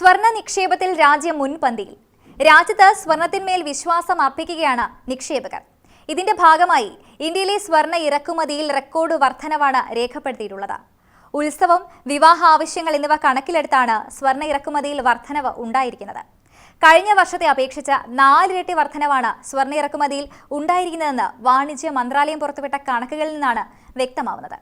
സ്വർണ നിക്ഷേപത്തിൽ രാജ്യം മുൻപന്തിയിൽ. രാജ്യത്ത് സ്വർണത്തിന്മേൽ വിശ്വാസം അർപ്പിക്കുകയാണ് നിക്ഷേപകർ. ഇതിന്റെ ഭാഗമായി ഇന്ത്യയിലെ സ്വർണ ഇറക്കുമതിയിൽ റെക്കോർഡ് വർധനവാണ് രേഖപ്പെടുത്തിയിട്ടുള്ളത്. ഉത്സവം വിവാഹ ആവശ്യങ്ങൾ എന്നിവ കണക്കിലെടുത്താണ് സ്വർണ ഇറക്കുമതിയിൽ വർധനവ് ഉണ്ടായിരിക്കുന്നത്. കഴിഞ്ഞ വർഷത്തെ അപേക്ഷിച്ച് നാലിരട്ടി വർധനവാണ് സ്വർണ ഇറക്കുമതിയിൽ ഉണ്ടായിരിക്കുന്നതെന്ന് വാണിജ്യ മന്ത്രാലയം പുറത്തുവിട്ട കണക്കുകളിൽ നിന്നാണ് വ്യക്തമാവുന്നത്.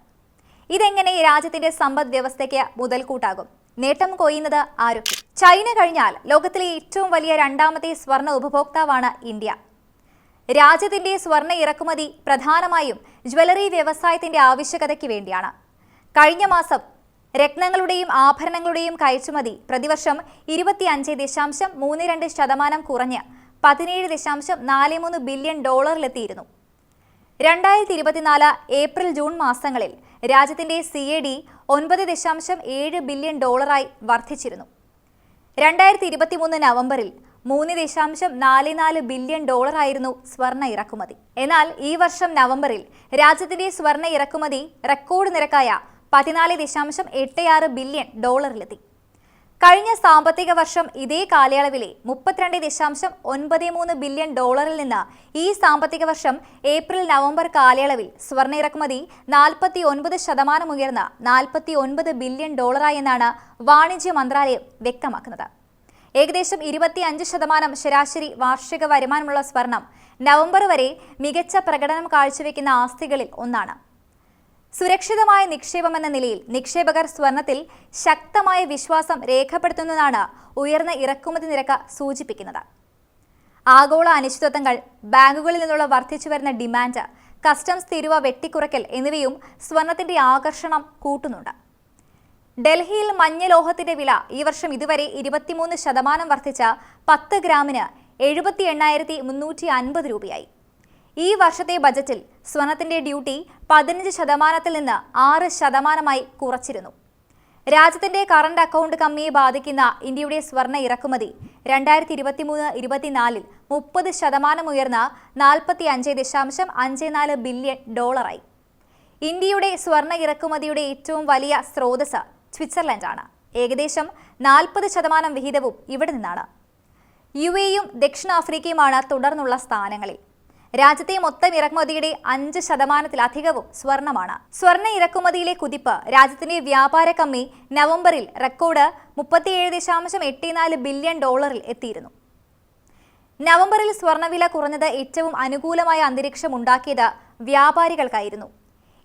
ഇതെങ്ങനെ രാജ്യത്തിന്റെ സമ്പദ് വ്യവസ്ഥയ്ക്ക് മുതൽക്കൂട്ടാകും? നേട്ടം കൊയ്യുന്നത് ആരൊക്കെ? ചൈന കഴിഞ്ഞാൽ ലോകത്തിലെ ഏറ്റവും വലിയ രണ്ടാമത്തെ സ്വർണ ഉപഭോക്താവാണ് ഇന്ത്യ. രാജ്യത്തിന്റെ സ്വർണ ഇറക്കുമതി പ്രധാനമായും ജ്വല്ലറി വ്യവസായത്തിന്റെ ആവശ്യകതയ്ക്ക് വേണ്ടിയാണ്. കഴിഞ്ഞ മാസം രത്നങ്ങളുടെയും ആഭരണങ്ങളുടെയും കയറ്റുമതി പ്രതിവർഷം ഇരുപത്തിയഞ്ച് ദശാംശം മൂന്ന് രണ്ട് ശതമാനം കുറഞ്ഞ് പതിനേഴ് ദശാംശം നാല് മൂന്ന് ബില്യൺ ഡോളറിലെത്തിയിരുന്നു. രണ്ടായിരത്തി ഇരുപത്തിനാല് ഏപ്രിൽ ജൂൺ മാസങ്ങളിൽ രാജ്യത്തിന്റെ സി എ ഡി ഒൻപത് ദശാംശം ഏഴ് ബില്യൺ ഡോളറായി വർദ്ധിച്ചിരുന്നു. രണ്ടായിരത്തി ഇരുപത്തിമൂന്ന് നവംബറിൽ മൂന്ന് ദശാംശം നാല് നാല് ബില്യൺ ഡോളറായിരുന്നു സ്വർണ ഇറക്കുമതി. എന്നാൽ ഈ വർഷം നവംബറിൽ രാജ്യത്തിന്റെ സ്വർണ ഇറക്കുമതി റെക്കോർഡ് നിരക്കായ പതിനാല് ദശാംശം എട്ട് ആറ് ബില്യൺ ഡോളറിലെത്തി. കഴിഞ്ഞ സാമ്പത്തിക വർഷം ഇതേ കാലയളവിലെ മുപ്പത്തിരണ്ട് ദശാംശം ഒൻപത് മൂന്ന് ബില്യൺ ഡോളറിൽ നിന്ന് ഈ സാമ്പത്തിക വർഷം ഏപ്രിൽ നവംബർ കാലയളവിൽ സ്വർണ ഇറക്കുമതി നാൽപ്പത്തി ഒൻപത് ശതമാനം ഉയർന്ന നാൽപ്പത്തി ഒൻപത് ബില്യൺ ഡോളറായി എന്നാണ് വാണിജ്യ മന്ത്രാലയം വ്യക്തമാക്കുന്നത്. ഏകദേശം ഇരുപത്തി അഞ്ച് ശതമാനം ശരാശരി വാർഷിക വരുമാനമുള്ള സ്വർണം നവംബർ വരെ മികച്ച പ്രകടനം കാഴ്ചവെക്കുന്ന ആസ്തികളിൽ ഒന്നാണ്. സുരക്ഷിതമായ നിക്ഷേപമെന്ന നിലയിൽ നിക്ഷേപകർ സ്വർണത്തിൽ ശക്തമായ വിശ്വാസം രേഖപ്പെടുത്തുന്നതാണ് ഉയർന്ന ഇറക്കുമതി നിരക്ക് സൂചിപ്പിക്കുന്നത്. ആഗോള അനിശ്ചിതത്വങ്ങൾ ബാങ്കുകളിൽ നിന്നുള്ള വർദ്ധിച്ചു വരുന്ന ഡിമാൻഡ് കസ്റ്റംസ് തീരുവ വെട്ടിക്കുറയ്ക്കൽ എന്നിവയും സ്വർണത്തിന്റെ ആകർഷണം കൂട്ടുന്നുണ്ട്. ഡൽഹിയിൽ മഞ്ഞ ലോഹത്തിന്റെ വില ഈ വർഷം ഇതുവരെ ഇരുപത്തിമൂന്ന് ശതമാനം വർദ്ധിച്ച പത്ത് ഗ്രാമിന് എഴുപത്തി എണ്ണായിരത്തി മുന്നൂറ്റി അൻപത് രൂപയായി. ഈ വർഷത്തെ ബജറ്റിൽ സ്വർണത്തിന്റെ ഡ്യൂട്ടി പതിനഞ്ച് ശതമാനത്തിൽ നിന്ന് ആറ് ശതമാനമായി കുറച്ചിരുന്നു. രാജ്യത്തിന്റെ കറണ്ട് അക്കൗണ്ട് കമ്മിയെ ബാധിക്കുന്ന ഇന്ത്യയുടെ സ്വർണ ഇറക്കുമതി രണ്ടായിരത്തി ഇരുപത്തിമൂന്ന് ഇരുപത്തിനാലിൽ മുപ്പത് ശതമാനം ഉയർന്ന നാൽപ്പത്തി അഞ്ച് ദശാംശം അഞ്ച് നാല് ബില്യൺ ഡോളറായി. ഇന്ത്യയുടെ സ്വർണ ഇറക്കുമതിയുടെ ഏറ്റവും വലിയ സ്രോതസ് സ്വിറ്റ്സർലൻഡാണ്. ഏകദേശം നാൽപ്പത് ശതമാനം വിഹിതവും ഇവിടെ നിന്നാണ്. യു എയും ദക്ഷിണാഫ്രിക്കയുമാണ് തുടർന്നുള്ള സ്ഥാനങ്ങളിൽ. രാജ്യത്തെ മൊത്തം ഇറക്കുമതിയുടെ അഞ്ച് ശതമാനത്തിലധികവും സ്വർണമാണ്. സ്വർണ ഇറക്കുമതിയിലെ കുതിപ്പ് രാജ്യത്തിന്റെ വ്യാപാര കമ്മി നവംബറിൽ റെക്കോർഡ് മുപ്പത്തിയേഴ് ദശാംശം എട്ട് നാല് ബില്യൺ ഡോളറിൽ എത്തിയിരുന്നു. നവംബറിൽ സ്വർണവില കുറഞ്ഞത് ഏറ്റവും അനുകൂലമായ അന്തരീക്ഷം ഉണ്ടാക്കിയത് വ്യാപാരികൾക്കായിരുന്നു.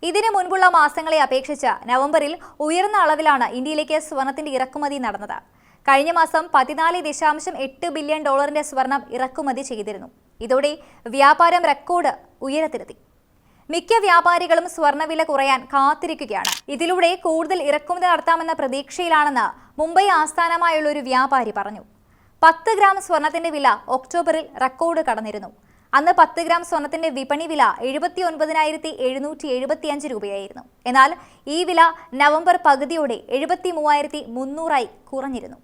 ഇതിനു മുൻപുള്ള മാസങ്ങളെ അപേക്ഷിച്ച് നവംബറിൽ ഉയർന്ന അളവിലാണ് ഇന്ത്യയിലേക്ക് സ്വർണത്തിന്റെ ഇറക്കുമതി നടന്നത്. കഴിഞ്ഞ മാസം പതിനാല് ദശാംശം എട്ട് ബില്യൺ ഡോളറിന്റെ സ്വർണം ഇറക്കുമതി ചെയ്തിരുന്നു. ഇതോടെ വ്യാപാരം റെക്കോർഡ് ഉയരത്തിലെത്തി. മിക്ക വ്യാപാരികളും സ്വർണവില കുറയാൻ കാത്തിരിക്കുകയാണ്. ഇതിലൂടെ കൂടുതൽ ഇറക്കുമതി നടത്താമെന്ന പ്രതീക്ഷയിലാണെന്ന് മുംബൈ ആസ്ഥാനമായുള്ള ഒരു വ്യാപാരി പറഞ്ഞു. പത്ത് ഗ്രാം സ്വർണത്തിന്റെ വില ഒക്ടോബറിൽ റെക്കോർഡ് കടന്നിരുന്നു. അന്ന് പത്ത് ഗ്രാം സ്വർണത്തിന്റെ വിപണി വില എഴുപത്തി ഒൻപതിനായിരത്തി എഴുന്നൂറ്റി എഴുപത്തി അഞ്ച് രൂപയായിരുന്നു. എന്നാൽ ഈ വില നവംബർ പകുതിയോടെ എഴുപത്തി മൂവായിരത്തി മുന്നൂറായി കുറഞ്ഞിരുന്നു.